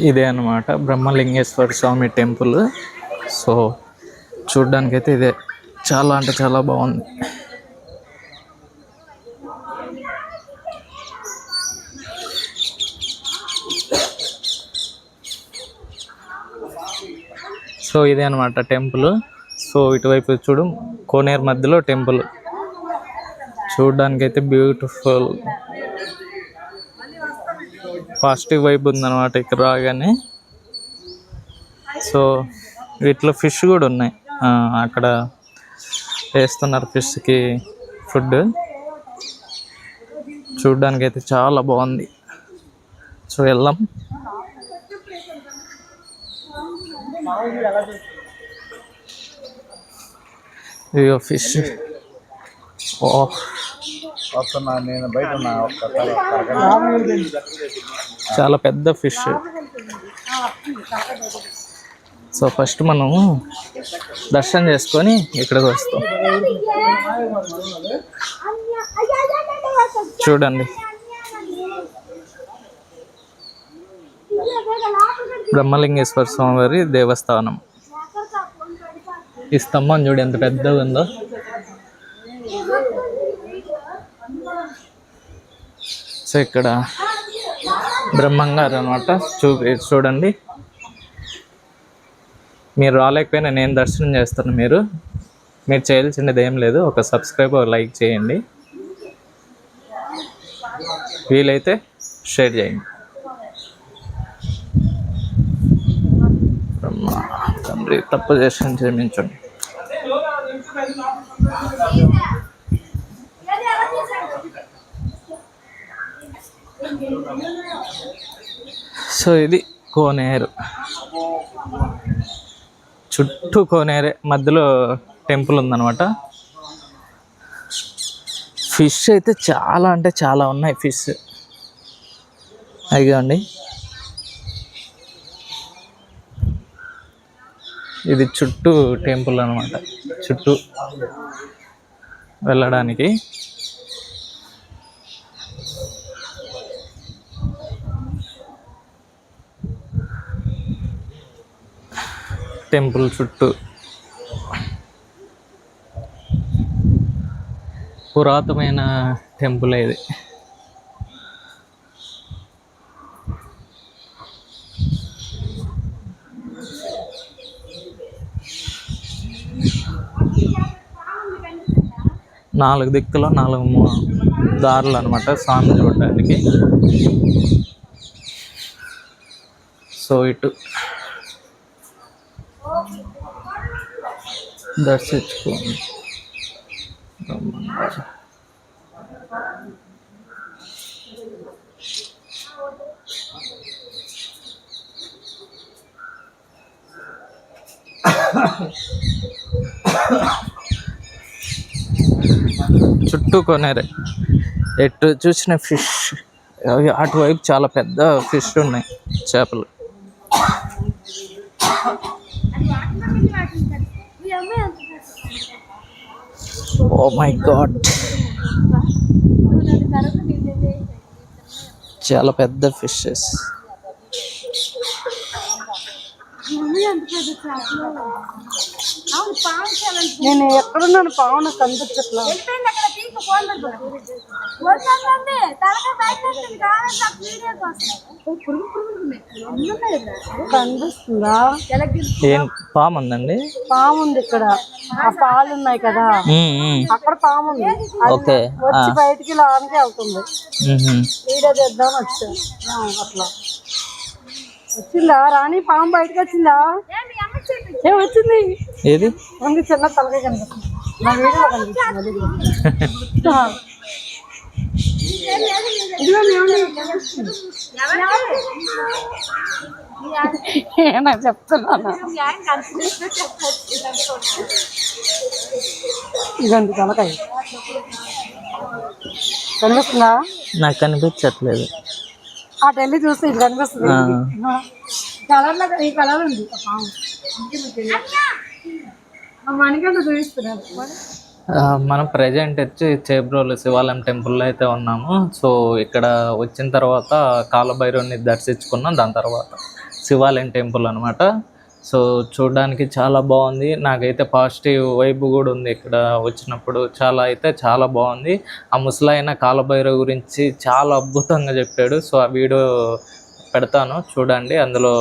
ఇదే అనమాట Brahmalingeshwara Swamy temple. So చూడ్డానికైతే ఇదే. చాలా అంటే చాలా బాగుంది. సో ఇదే అనమాట టెంపుల్. సో ఇటువైపు చూడు కోనేరు మధ్యలో టెంపుల్. చూడ్డానికైతే బ్యూటిఫుల్. పాజిటివ్ వైబ్ ఉందన్నమాట ఇక్కడ రాగానే. సో వీటిలో ఫిష్ కూడా ఉన్నాయి. అక్కడ వేస్తున్నారు ఫిష్కి ఫుడ్. చూడ్డానికి అయితే చాలా బాగుంది. సో వెళ్దాం. ఇదిగో ఫిష్. ఓ వస్తున్నా నేను బయట ఉన్నా చాలా పెద్ద ఫిష్. సో ఫస్ట్ మనం దర్శనం చేసుకొని ఇక్కడికి వస్తాం. చూడండి. బ్రహ్మలింగేశ్వర స్వామివారి దేవస్థానం. ఈ స్తంభం చూడు ఎంత పెద్దగా ఉందో సో ఇక్కడ బ్రహ్మంగారు అనమాట చూ చూడండి. మీరు రాలేకపోయినా నేను దర్శనం చేస్తాను మీరు. మీరు చేయాల్సింది ఏం లేదు. ఒక సబ్స్క్రైబ్ లైక్ చేయండి. వీలైతే షేర్ చేయండి. తండ్రి తప్పు చేసిన క్షమించండి. సో ఇది కోనేరు. చుట్టూ కోనేరే మధ్యలో టెంపుల్ ఉందన్నమాట. ఫిష్ అయితే చాలా అంటే చాలా ఉన్నాయి ఫిష్. అదిగోండి ఇది చుట్టూ టెంపుల్ అనమాట చుట్టూ వెళ్ళడానికి. టెంపుల్ చుట్టూ. పురాతనమైన టెంపుల్ ఇది. నాలుగు దిక్కులో నాలుగు దారులు అనమాట స్వామి చూడడానికి సో ఇటు. దర్శించుకోండి బ్రహ్మంగారు. చుట్టూ కొనేరే. ఎటు చూసిన ఫిష్ అవి అటువైపు చాలా పెద్ద ఫిష్ ఉన్నాయి చేపలు. ఓ మై గాడ్ చాలా పెద్ద ఫిషెస్ నేను ఎక్కడున్నాను పావున కనిపించట్లా కనిపిస్తుందా పాము ఉందండి పాము ఉంది ఇక్కడ. ఆ పాలు ఉన్నాయి కదా. మ్మ్, మ్మ్. అక్కడ పాము ఉంది ఓకే. వచ్చి బయటికి లానికి వెళ్తుంది. మ్మ్. వీడియో చేద్దాం వచ్చా. అట్లా. వచ్చిందా? రాణి పాము బయటకు వచ్చిందా? ఏ వచ్చింది. ఏది? ఉంది చిన్న తలకాయ కనిపిస్తుంది. నా కనిపిస్తుంది. ఇదిగో మేమండి చెప్తున్నాను? ఇదండి తలకాయ కనిపిస్తుందా? నాకు కనిపించట్లేదు. చూస్తే ఇది కనిపిస్తుంది. కలర్లో ఈ కలర్ ఉంది. మనం ప్రజెంట్ వచ్చి చేబ్రోలు శివాలయం టెంపుల్లో అయితే ఉన్నాము. సో ఇక్కడ వచ్చిన తర్వాత కాలభైరవుని దర్శించుకున్నాం. దాని తర్వాత శివాలయం టెంపుల్ అనమాట సో చూడడానికి చాలా బాగుంది. నాకైతే పాజిటివ్ వైబ్ కూడా ఉంది ఇక్కడ వచ్చినప్పుడు. చాలా అయితే చాలా బాగుంది. ఆ ముసలాయన కాలభైరవ గురించి చాలా అద్భుతంగా చెప్పాడు. సో ఆ వీడియో పెడతాను చూడండి. అందులో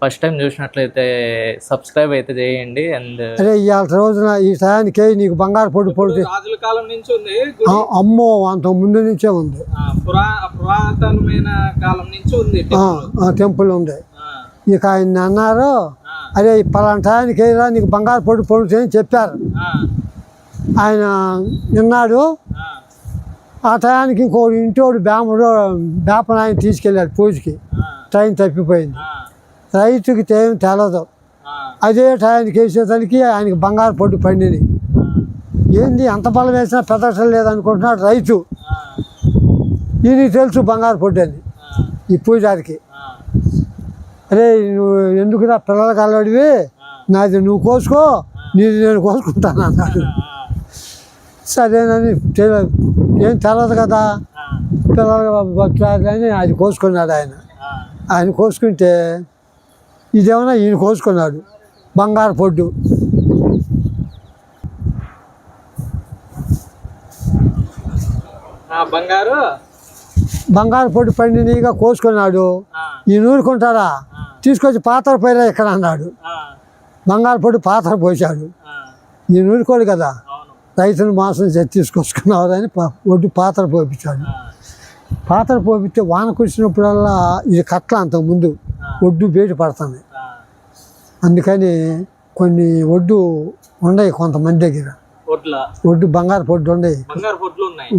ఫస్ట్ టైం చూసినట్లయితే సబ్స్క్రైబ్ అయితే చేయండి. అండ్ అరే ఇవాళ రోజున ఈ టయానికి నీకు బంగారు పొడి పొడి రాజుల కాలం నుంచి ఉంది అమ్మో అంత ముందు నుంచే ఉంది. పురా పురాతనమైన కాలం నుంచి ఉంది టెంపుల్ ఉంది. ఇక ఆయన అన్నారు అరే టయానికి ఏరా నీకు బంగారు పొడి పొడి అని చెప్పారు. ఆయన విన్నాడు. ఆ. టయానికి ఇంకోటి ఇంటోడు బేమడు బేపన ఆయన తీసుకెళ్ళాడు పూజకి. ట్రైన్ తప్పిపోయింది. రైతుకి ఏం తెలదు అదే టయానికి వేసేసరికి ఆయనకి బంగారు పొట్టు పండింది ఏంది అంత బలం వేసినా పెదటం లేదనుకుంటున్నాడు రైతు. ఈయనకి తెలుసు బంగారు పొట్టు అని. ఈ పూజారికి. అరే నువ్వు ఎందుకురా పిల్లలకి అల్లడివి నాది నువ్వు కోసుకో నీది నేను కోసుకుంటాను అన్నాడు. సరేనని ఏం తెలదు కదా? పిల్లలు బతులాలి అని అది కోసుకున్నాడు ఆయన. ఆయన కోసుకుంటే ఇదేమన్నా ఈయన కోసుకున్నాడు బంగారు పొడ్డు. బంగారు? బంగారు పొడ్డు పండినీగా కోసుకున్నాడు. ఈయన ఊరుకుంటారా తీసుకొచ్చి పాత్ర పోయిరా ఇక్కడ అన్నాడు. బంగారు పొడి పాత్ర పోసాడు ఈయన ఊరుకోడు కదా? రైతులు మాసం చేసి తీసుకొచ్చుకున్నారు అని ఒడ్డు పాత్ర పోపించాడు పాత్ర పోపిస్తే వాన కురిసినప్పుడల్లా ఇది కట్ల అంతకు ముందు ఒడ్డు బయట పడుతుంది. అందుకని కొన్ని ఒడ్డు ఉండయి కొంతమంది దగ్గర. ఒడ్డు బంగారు పొడ్డు ఉండయి బంగారు పొట్లు ఉన్నాయి.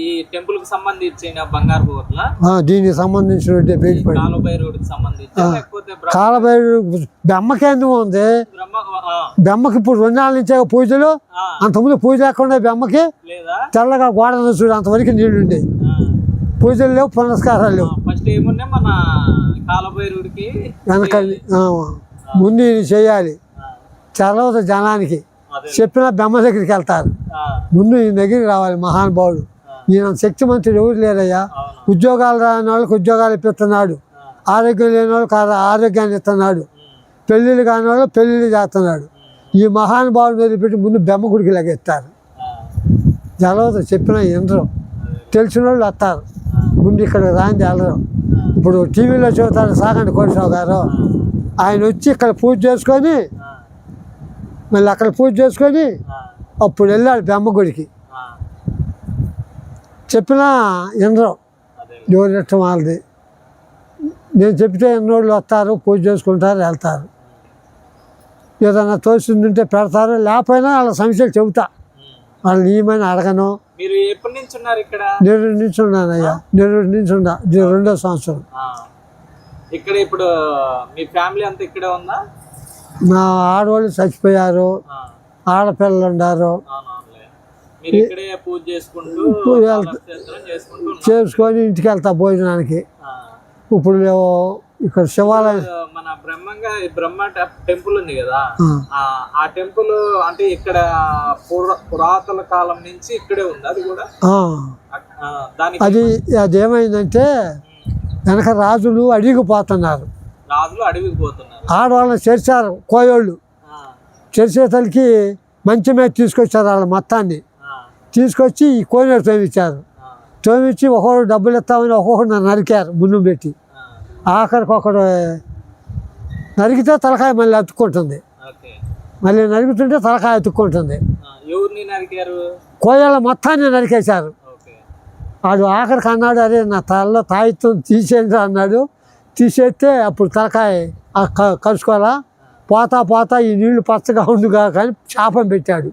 ఈ టెంపుల్కి సంబంధించిన బంగారు పొట్ల? దీనికి సంబంధించిన బ్రహ్మ కాలబైరు బెమ్మకేందుకు ఉంది. బ్రహ్మ ఆ, బెమ్మకి ఇప్పుడు రెండు నాలుగు నుంచే పూజలు. అంతకుముందు పూజ లేకుండా బెమ్మకి లేదా? తెల్లగా గోడ చూడు అంతవరకు నీళ్ళు ఉండేవి పూజలు లేవు పునస్కారాలు లేవు. ఫస్ట్ ఏమున్నాయి మన కాలభైరవుడికి? వెనక ఆ, ముందు చేయాలి. తర్వాత జనానికి. చెప్పిన బెమ్మ దగ్గరికి వెళ్తారు. ముందు ఈ దగ్గరికి రావాలి మహానుభావుడు ఈయన శక్తిమంతుడు ఎవరు లేరయ్యా? ఉద్యోగాలు రాని వాళ్ళకి ఉద్యోగాలు ఇప్పిస్తున్నాడు. ఆరోగ్యం లేని వాళ్ళకి ఆరోగ్యాన్ని ఇస్తున్నాడు. పెళ్ళిళ్ళు కాని వాళ్ళు పెళ్ళిళ్ళు చేస్తున్నాడు. ఈ మహానుభావుడు వదిలిపెట్టి ముందు బెమ్మ గుడికి లగెత్తారు ఆ, జలవత చెప్పిన ఎందరో తెలిసిన వాళ్ళు వస్తారు. ముందు ఇక్కడ రాంది వెళ్ళరు ఇప్పుడు టీవీలో చూస్తారు సాగండి కోటరావు గారు. ఆయన వచ్చి ఇక్కడ పూజ చేసుకొని మళ్ళీ అక్కడ పూజ చేసుకొని అప్పుడు వెళ్ళాడు బెమ్మ గుడికి చెప్పినా అదే. ఎవరి వాళ్ళది. నేను చెప్తే ఎన్నోళ్ళు వస్తారు పూజ చేసుకుంటారు వెళ్తారు. ఏదైనా తోసిందంటే పెడతారు లేకపోయినా వాళ్ళ సమస్యలు చెబుతా. ఉమ్. వాళ్ళని ఏమైనా అడగను. మీరు ఎప్పటి నుంచి ఉన్నారు ఇక్కడ? నేను నిల్చున్నానయ్యా నేను నిల్చున్నా ఇది రెండో సంవత్సరం. ఇక్కడ ఇప్పుడు మీ ఫ్యామిలీ అంతా ఇక్కడే ఉందా? నా ఆడవాళ్ళు చచ్చిపోయారు. ఆడపిల్లలు ఉన్నారు. చేసుకొని ఇంటికి వెళ్తా భోజనానికి. ఇప్పుడు ఇక్కడ శివాలయం మన బ్రహ్మంగా బ్రహ్మ టెంపుల్ ఉంది కదా? ఆ, టెంపుల్ అంటే ఇక్కడ పుర- పురాతన కాలం నుంచి ఇక్కడే ఉంది అది కూడా? అది అది ఏమైందంటే వెనక రాజులు అడిగిపోతున్నారు. రాజులు అడవికి పోతున్నారు. ఆడవాళ్ళని చేర్చారు కోయోళ్ళు. చేర్చేతలకి మంచి మీద తీసుకొచ్చారు వాళ్ళ మొత్తాన్ని. తీసుకొచ్చి ఈ కోనేరు తోమిచ్చారు తోమిచ్చి ఒక్కొక్కరు డబ్బులు ఇస్తామని ఒక్కొక్కరు నన్ను నరికారు ముందు పెట్టి. ఆఖరికి ఒకడు నరికితే తలకాయ మళ్ళీ అతుక్కుంటుంది. మళ్ళీ నరుగుతుంటే తలకాయ అతుక్కుంటుంది. కోయల మొత్తాన్ని నరికేశారు. వాడు ఆఖరికి అన్నాడు అరే నా తలలో తాయిత్వం తీసేయండి అన్నాడు. తీసేస్తే అప్పుడు తలకాయ కలుసుకోవాలా? పోతా పోతా ఈ నీళ్ళు పచ్చగా ఉండుగా కానీ శాపం పెట్టాడు.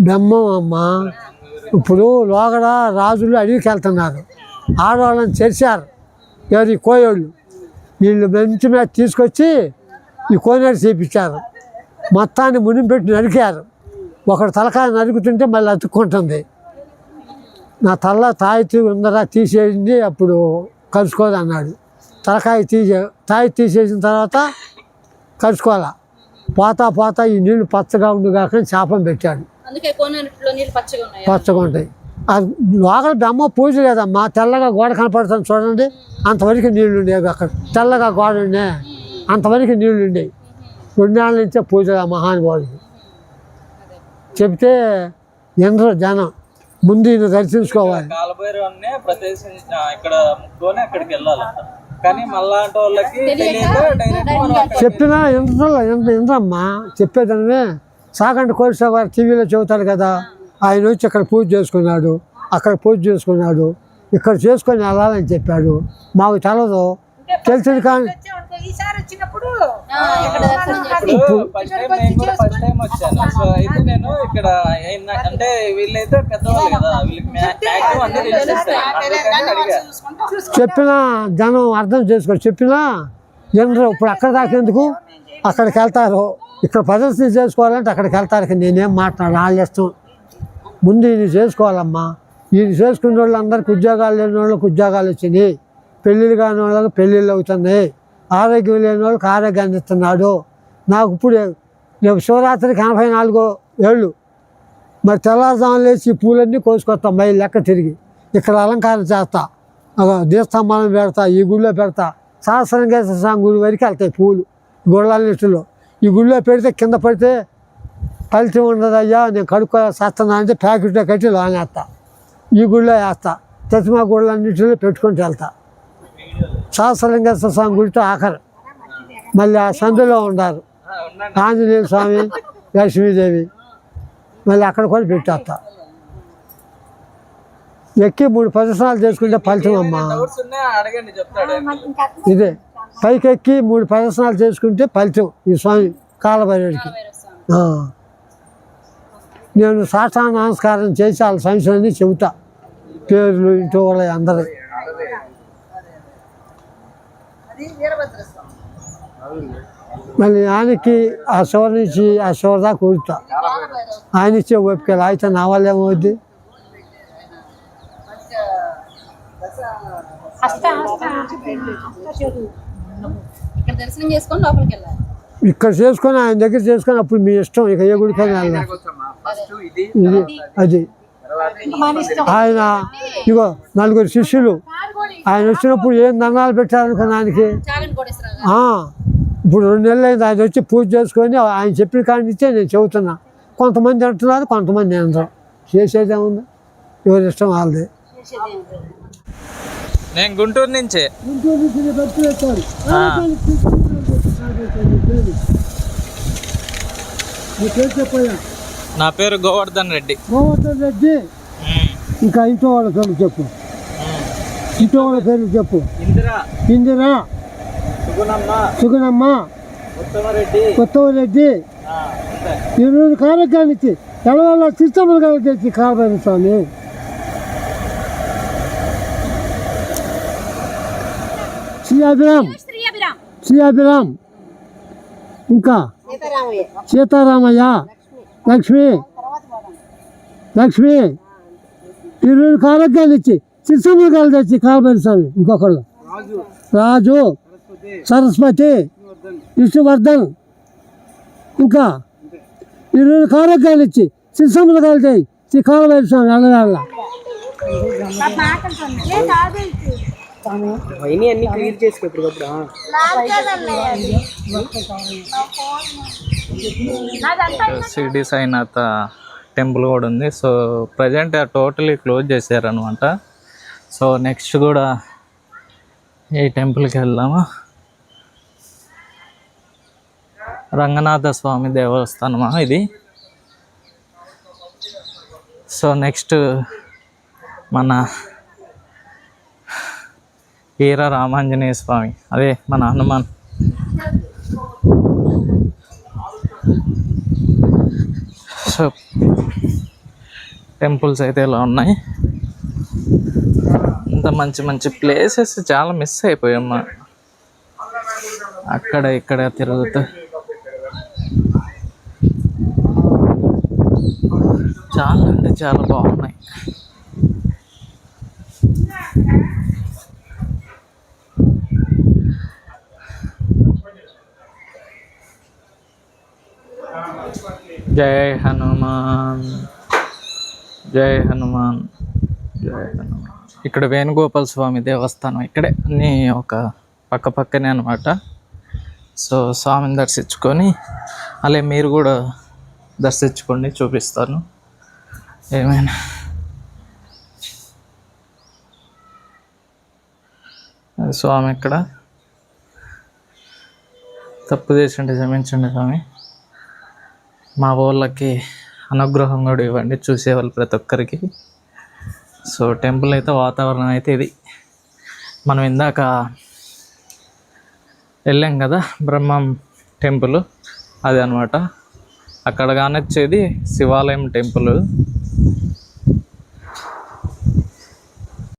బెమ్మం అమ్మ. ఇప్పుడు లోగడ రాజులు అడవికి వెళ్తున్నారు. ఆడవాళ్ళని చేర్చారు. ఎవరి కోయోళ్ళు? వీళ్ళు మంచి మీద తీసుకొచ్చి ఈ కోనేరు చేపించారు. మొత్తాన్ని మునిగి పెట్టి నరికారు. ఒకడు తలకాయ నరుకుతుంటే మళ్ళీ అతుక్కుంటుంది. నా తల తాయి ఉందరా తీసేసింది అప్పుడు కలుసుకోదు అన్నాడు. తలకాయ తీసే తాయి తీసేసిన తర్వాత కలుసుకోవాలా? పోతా పోతా ఈ నీళ్ళు పచ్చగా ఉండు కాక శాపం పెట్టాడు నీళ్ళు పచ్చగా ఉంటాయి. ఆ లోపల బెమ్మ పూజ లేదమ్మా తెల్లగా గోడ కనపడుతుంది చూడండి. అంతవరకు నీళ్ళు ఉండేవి అక్కడ. తెల్లగా గోడ ఉండే అంతవరకు నీళ్ళు ఉండేవి రెండేళ్ళ నుంచే పూజ మహానుభావుడికి. చెప్తే ఎందరో జనం ముందు ఈయన దర్శించుకోవాలి. కాలభైరవన్నే ప్రదేశం ఇక్కడ ముక్కుని అక్కడికి వెళ్ళాలంట కానీ మళ్ళాంటి వాళ్ళకి తెలియక డైరెక్ట్ మనం అక్కడ చెప్పినా ఎంత ఎంత ఎంతమ్మా చెప్పేదానివే. సాగంటి కోరిసా గారు టీవీలో చెబుతారు కదా ఆయన వచ్చి ఇక్కడ పూజ చేసుకున్నాడు. అక్కడ పూజ చేసుకున్నాడు. ఇక్కడ చేసుకొని వెళ్ళాలని చెప్పాడు. మాకు తెలదు. తెలిసింది కానీ ఈసారి వచ్చినప్పుడు ఇప్పుడు ఫస్ట్ టైం నేను కూడా ఫస్ట్ టైం వచ్చాను. సో అయితే నేను ఇక్కడ అంటే వీళ్ళైతే పెద్దవాళ్ళు కదా వీళ్ళకి మ్యాక్సిమం అన్ని తెలిసేస్తాయి అందుకని అడిగా. చెప్పినా జనం అర్థం చేసుకో చెప్పినా ఎందరో ఇప్పుడు అక్కడ దాకా ఎందుకు? అక్కడికి వెళ్తారు. ఇక్కడ ప్రదర్శన చేసుకోవాలంటే అక్కడికి వెళ్తారు. నేనేం మాట్లాడాలి వాళ్ళ ఇష్టం ముందు ఈయన చేసుకోవాలమ్మా. ఈయన చేసుకునే వాళ్ళు అందరికి ఉద్యోగాలు లేని వాళ్ళకి ఉద్యోగాలు వచ్చినాయి. పెళ్ళిళ్ళు కాని వాళ్ళకి పెళ్ళిళ్ళు అవుతున్నాయి. ఆరోగ్యం లేని వాళ్ళకి ఆరోగ్యాన్ని ఇస్తున్నాడు నాకు ఇప్పుడు రేపు శివరాత్రికి ఎనభై నాలుగో ఏళ్ళు. మరి తెల్లారుజాము లేచి ఈ పూలన్నీ కోసుకొస్తాం మై లెక్క తిరిగి. ఇక్కడ అలంకారం చేస్తా దీస్తంభాలను పెడతా ఈ గుడిలో పెడతా. సహస్రంగేశ్వర స్వామి గుడి వరకు వెళ్తాయి పూలు గుళ్ళన్నిటిలో ఈ గుడిలో పెడితే కింద పడితే ఫలితం ఉండదయ్యా నేను కడుక్కో చేస్తున్నా అంటే ప్యాకెట్లో కట్టి లోనేస్తా. ఈ గుడిలో వేస్తా తతిమా గుళ్ళన్నిటిలో పెట్టుకుంటూ వెళ్తా. సహస్రంగేశ్వర స్వామి గుడితో ఆఖరు. మళ్ళీ ఆ సందులో ఉండారు ఆంజనేయ స్వామి లక్ష్మీదేవి. మళ్ళీ అక్కడ కూడా పెట్టేస్తా. ఎక్కి మూడు ప్రదర్శనలు చేసుకుంటే ఫలితం అమ్మా. ఇదే. పైకి ఎక్కి మూడు ప్రదర్శనలు చేసుకుంటే ఫలితం ఈ స్వామి కాలభైరవుడికి. ఆ. నేను సాష్టాంగ నమస్కారం చేసి వాళ్ళ సంశయాన్ని చెబుతా. పేర్లు ఇంటి వాళ్ళ అందరూ మళ్ళీ ఆయనకి ఆ శివరి నుంచి ఆ శివరి దాకా ఊరుతా ఆయన ఇచ్చే ఓపిక అయితే నా వల్ల ఏమవుద్ది ఇక్కడ దర్శనం చేసుకొని ఆయన దగ్గర చేసుకొని అప్పుడు మీ ఇష్టం. ఇక ఏ గుడికైనా వెళ్ళాలి. ఫస్ట్ ఇది ఇది అది. ఆయన ఇగో నలుగురు శిష్యులు. ఆయన వచ్చినప్పుడు ఏం దండాలు పెట్టారనుకున్న ఆయనకి? గారు ఆ, ఇప్పుడు రెండు నెలలు అయింది ఆయన వచ్చి పూజ చేసుకొని ఆయన చెప్పిన నుంచే నేను చెబుతున్నా. కొంతమంది అంటున్నారు కొంతమంది అనరు. చేసేది ఏముంది? ఎవరి ఇష్టం వాళ్ళది. నేను గుంటూరు నుంచే. ఆ. నా పేరు గోవర్ధన్ రెడ్డి. గోవర్ధన్ రెడ్డి. ఇంకా ఇంట్లో వాళ్ళ పేర్లు చెప్పు. ఇంట్లో వాళ్ళ పేర్లు చెప్పు. ఇందిరా. ఇందిరా. సుగుణమ్మ. సుగుణమ్మ. ఉత్తమరెడ్డి. కొత్తవరెడ్డి ఆ, అంతే. ఇరవై కార్యక్రమానికి తెలవాళ్ళ సిస్టములు కలిగేసి కాబోయే స్వామి. శ్రీ అభిరామ్. శ్రీ అభిరామ్. ఇంకా సీతారామయ్య. లక్ష్మి. లక్ష్మి. ఇరవై ఆరోగ్యాలు ఇచ్చి సిస్టములు కలిగేసి కాబోయే స్వామి ఇంకొకళ్ళు. రాజు. సరస్వతి. విష్ణువర్ధన్. ఇంకా ఇరవై ఆరోగ్యాలు ఇచ్చి సిస్టములు కలిగాయి శ్రీ కాలవైన స్వామి వెళ్ళవేళ్ళ షిరిడి సాయినాథ టెంపుల్ కూడా ఉంది. సో ప్రజెంట్ టోటలీ క్లోజ్ చేశారనమాట సో నెక్స్ట్ కూడా ఈ టెంపుల్కి వెళ్దాము? రంగనాథ స్వామి దేవస్థానమా ఇది? సో నెక్స్ట్ మన వీర రామాంజనేయ స్వామి అదే మన హనుమాన్. సో టెంపుల్స్ అయితే ఇలా ఉన్నాయి. ఇంత మంచి మంచి ప్లేసెస్ చాలా మిస్ అయిపోయామ్మా అక్కడ ఇక్కడ తిరుగుతూ. చాలా అంటే చాలా బాగుంది. జై హనుమాన్. జై హనుమాన్. జై హనుమాన్. ఇక్కడ వేణుగోపాల స్వామి దేవస్థానం ఇక్కడే అన్నీ ఒక పక్క పక్కనే అనమాట సో స్వామిని దర్శించుకొని అలాగే మీరు కూడా దర్శించుకోండి చూపిస్తాను. ఏమైనా? స్వామి ఇక్కడ తప్పు చేసింటే క్షమించండి స్వామి. మా వాళ్ళకి అనుగ్రహం కూడా ఇవ్వండి చూసేవాళ్ళు ప్రతి ఒక్కరికి. సో టెంపుల్ అయితే వాతావరణం అయితే ఇది. మనం ఇందాక వెళ్ళాం కదా బ్రహ్మం టెంపుల్ అది అనమాట అక్కడ కానొచ్చేది శివాలయం టెంపుల్.